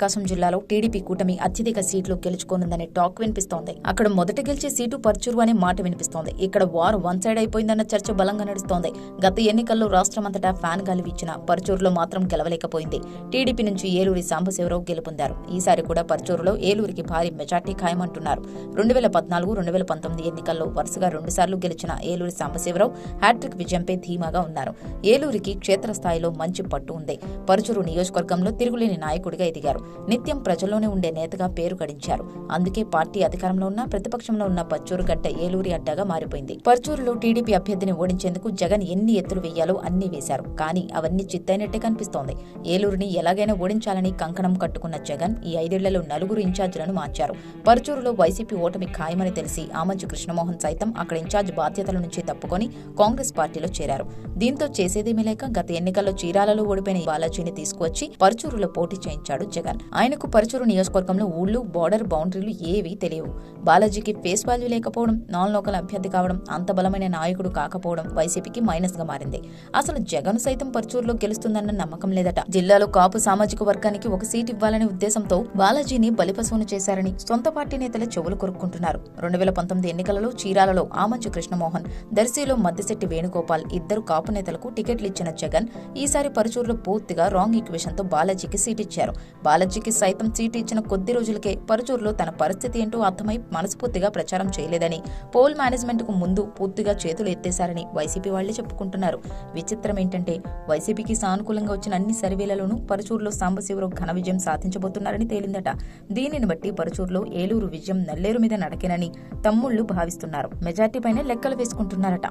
ప్రకాశం జిల్లాలో టీడీపీ కూటమి అత్యధిక సీట్లు గెలుచుకోనుందనే టాక్ వినిపిస్తోంది. అక్కడ మొదట గెలిచే సీటు పర్చూరు అనే మాట వినిపిస్తోంది. ఇక్కడ వార్ వన్ సైడ్ అయిపోయిందన్న చర్చ బలంగా నడుస్తోంది. గత ఎన్నికల్లో రాష్ట్రమంతటా ఫ్యాన్ గాలి ఇచ్చిన పర్చూరులో మాత్రం గెలవలేకపోయింది. టీడీపీ నుంచి ఏలూరి సాంబశివరావు గెలుపొందారు. ఈసారి కూడా పర్చూరులో ఏలూరికి భారీ మెజార్టీ ఖాయమంటున్నారు. రెండు వేల పద్నాలుగు రెండు వేల పంతొమ్మిది ఎన్నికల్లో వరుసగా రెండుసార్లు గెలిచిన ఏలూరి సాంబశివరావు హ్యాట్రిక్ విజయంపై ధీమాగా ఉన్నారు. ఏలూరికి క్షేత్రస్థాయిలో మంచి పట్టు ఉంది. పరుచూరు నియోజకవర్గంలో తిరుగులేని నాయకుడిగా ఎదిగారు. నిత్యం ప్రజల్లోనే ఉండే నేతగా పేరు గడించారు. అందుకే పార్టీ అధికారంలో ఉన్న ప్రతిపక్షంలో ఉన్న పచ్చూరు గడ్డ ఏలూరి అడ్డగా మారిపోయింది. పర్చూరులో టీడీపీ అభ్యర్థిని ఓడించేందుకు జగన్ ఎన్ని ఎత్తులు వేయాలో అన్ని వేశారు. కానీ అవన్నీ చిత్తైనట్టే కనిపిస్తోంది. ఏలూరుని ఎలాగైనా ఓడించాలని కంకణం కట్టుకున్న జగన్ ఈ ఐదేళ్ళలో నలుగురు ఇన్ఛార్జీలను మార్చారు. పరుచూరులో వైసీపీ ఓటమి ఖాయమని తెలిసి ఆమంచు కృష్ణమోహన్ సైతం అక్కడ ఇన్ఛార్జ్ బాధ్యతల నుంచి తప్పుకొని కాంగ్రెస్ పార్టీలో చేరారు. దీంతో చేసేదేమీ లేక గత ఎన్నికల్లో చీరాలలో ఓడిపోయిన బాలాజీని తీసుకువచ్చి పరుచూరులో పోటీ చేయించాడు జగన్. ఆయనకు పరుచూరు నియోజకవర్గంలో ఊళ్ళు బార్డర్ బౌండరీలు ఏవీ తెలియవు. బాలాజీకి ఫేస్ వాల్యూ లేకపోవడం నాన్ లోకల్ అభ్యర్థి కావడం అంత బలమైన నాయకుడు కాకపోవడం వైసీపీకి మైనస్గా మారింది. అసలు జగన్ సైతం పరుచూరులో గెలుస్తుందన్న నమ్మకం లేదట. జిల్లాలో కాపు సామాజిక వర్గానికి ఒక సీట్ ఇవ్వాలనే ఉద్దేశంతో బాలాజీని బలిపశువును చేశారని సొంత పార్టీ నేతల చెవులు కొరుక్కుంటున్నారు. రెండు వేల పంతొమ్మిది ఎన్నికలలో చీరాలలో ఆమంచు కృష్ణమోహన్ దర్శిలో మద్దిశెట్టి వేణుగోపాల్ ఇద్దరు కాపు నేతలకు టికెట్లు ఇచ్చిన జగన్ ఈసారి పరుచూరులో పూర్తిగా రాంగ్ ఈక్వేషన్తో బాలాజీకి సీట్ ఇచ్చారు బాలాజీకి సైతం చీటీ ఇచ్చిన కొద్ది రోజులకే పరుచూరులో తన పరిస్థితి ఏంటో అర్థమై మనస్ఫూర్తిగా ప్రచారం చేయలేదని పోల్ మేనేజ్మెంట్కు ముందు పూర్తిగా చేతులు ఎత్తేశారని వైసీపీ వాళ్ళే చెప్పుకుంటున్నారు. విచిత్రం ఏంటంటే వైసీపీకి సానుకూలంగా వచ్చిన అన్ని సర్వేలలోనూ పరుచూరులో సాంబశివరావు ఘన విజయం సాధించబోతున్నారని తేలిందట. దీనిని బట్టి పరుచూరులో ఏలూరు విజయం నల్లేరు మీద నడకేనని తమ్ముళ్ళు భావిస్తున్నారు. మెజార్టీ పైన లెక్కలు వేసుకుంటున్నారట.